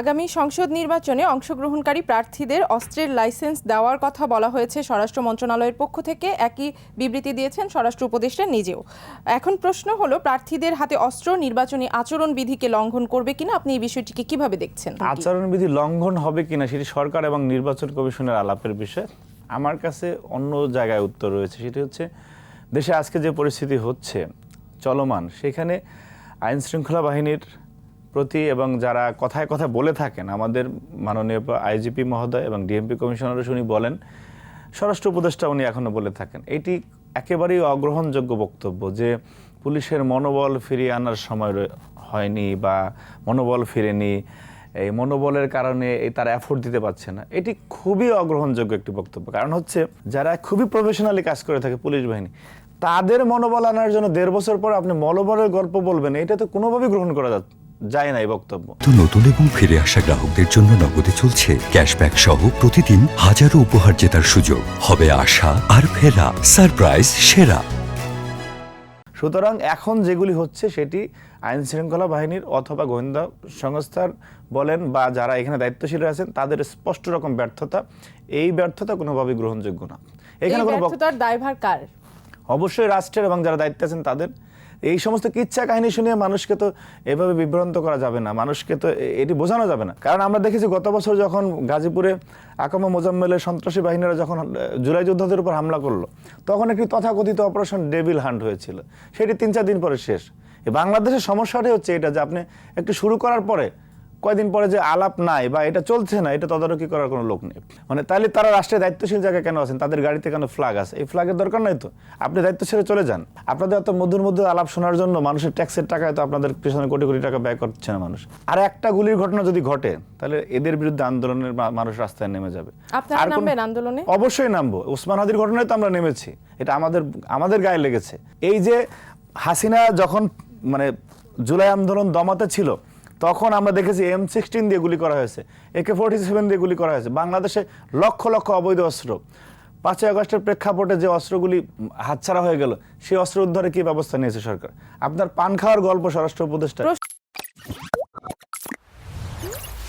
আগামী সংসদ নির্বাচনে অংশগ্রহণকারী প্রার্থীদের অস্ত্রের লাইসেন্স দেওয়ার কথা বলা হয়েছে স্বরাষ্ট্র মন্ত্রণালয়ের পক্ষ থেকে। একই বিবৃতি দিয়েছেন স্বরাষ্ট্র উপদেষ্টা নিজেও। এখন প্রশ্ন হলো, প্রার্থীদের হাতে অস্ত্র নির্বাচনী আচরণ বিধিকে লঙ্ঘন করবে কিনা? আপনি এই বিষয়টিকে কীভাবে দেখছেন? আচরণবিধি লঙ্ঘন হবে কিনা সেটি সরকার এবং নির্বাচন কমিশনের আলাপের বিষয়। আমার কাছে অন্য জায়গায় উত্তর রয়েছে, সেটি হচ্ছে দেশে আজকে যে পরিস্থিতি হচ্ছে চলমান, সেখানে আইন শৃঙ্খলা বাহিনীর প্রতি এবং যারা কথায় কথা বলে থাকেন, আমাদের মাননীয় আইজিপি মহোদয় এবং ডিএমপি কমিশনারও উনি বলেন, স্বরাষ্ট্র উপদেষ্টা উনি এখনও বলে থাকেন। এটি একেবারেই অগ্রহণযোগ্য বক্তব্য যে পুলিশের মনোবল ফিরিয়ে আনার সময় হয়নি বা মনোবল ফিরেনি। এই মনোবলের কারণে এই তারা এফোর্ট দিতে পারছে না। এটি খুবই অগ্রহণযোগ্য একটি বক্তব্য। কারণ হচ্ছে, যারা খুবই প্রফেশনালি কাজ করে থাকে পুলিশ বাহিনী, তাদের মনোবল আনার জন্য দেড় বছর পর আপনি মনোবলের গল্প বলবেন, এটা তো কোনোভাবেই গ্রহণ করা যা- যায় না এই বক্তব্য। তো নতুন এবং ফিরে আসা গ্রাহকদের জন্য নগদে চলছে ক্যাশব্যাক সহ প্রতিদিন হাজারো উপহার জেতার সুযোগ। হবে আশা আর ফেরা সারপ্রাইজ সেরা। সুতরাং এখন যেগুলি হচ্ছে সেটি আইন শৃঙ্খলা বাহিনীর অথবা গোয়েন্দা সংস্থার বলেন বা যারা এখানে দায়িত্বশীল আছেন তাদের স্পষ্ট রকম ব্যর্থতা। এই ব্যর্থতা কোনোভাবেই গ্রহণযোগ্য না। এখানে কোনো ব্যর্থতার দায়ভার কার? অবশ্যই রাষ্ট্রের এবং যারা দায়িত্বে আছেন তাদের। এই সমস্ত কিচ্ছা কাহিনী শুনিয়ে মানুষকে তো এভাবে বিভ্রান্ত করা যাবে না। মানুষকে তো এটি বোঝানো যাবে না। কারণ আমরা দেখেছি গত বছর যখন গাজীপুরে আকামা মোজাম্মেলের সন্ত্রাসী বাহিনীরা যখন জুলাই যোদ্ধাদের উপর হামলা করল, তখন একটি তথাকথিত অপারেশন ডেভিল হান্ট হয়েছিল। সেটি তিন চার দিন পরে শেষ। বাংলাদেশের সমস্যাটাই হচ্ছে এটা যে আপনি একটু শুরু করার পরে কয়দিন পরে যে আলাপ নাই বা এটা চলছে না এটা তদারকি করার কোনো লোক নেই। মানে তাহলে তারা রাষ্ট্রের দায়িত্বশীল জায়গায় কেন আছেন? তাদের গাড়িতে কেন ফ্ল্যাগ আছে? এই ফ্ল্যাগের দরকার নাই তো? আপনি দায়িত্ব ছেড়ে চলে যান। আপনাদের এত মধুর মধ্যে আলাপ শোনার জন্য মানুষের ট্যাক্সের টাকায় তো আপনাদের পেছনে কোটি কোটি টাকা ব্যয় করছে না মানুষ। আর একটা গুলির ঘটনা যদি ঘটে তাহলে এদের বিরুদ্ধে আন্দোলনের মানুষ রাস্তায় নেমে যাবে। আর আন্দোলনে? অবশ্যই নামবো। উসমান হাদির ঘটনায় তো আমরা নেমেছি। এটা আমাদের আমাদের গায়ে লেগেছে। এই যে হাসিনা যখন মানে জুলাই আন্দোলন দমাতে ছিল তখন আমরা দেখেছি এম সিক্সটিন দিয়ে গুলি করা হয়েছে একে ফোর্টি সেভেন দিয়ে গুলি করা হয়েছে। বাংলাদেশে লক্ষ লক্ষ অবৈধ অস্ত্র। পাঁচই আগস্টের প্রেক্ষাপটে যে অস্ত্রগুলি হাতছাড়া হয়ে গেল, সেই অস্ত্র উদ্ধারে কি ব্যবস্থা নিয়েছে সরকার? আপনার পান খাওয়ার গল্প স্বরাষ্ট্র উপদেষ্টা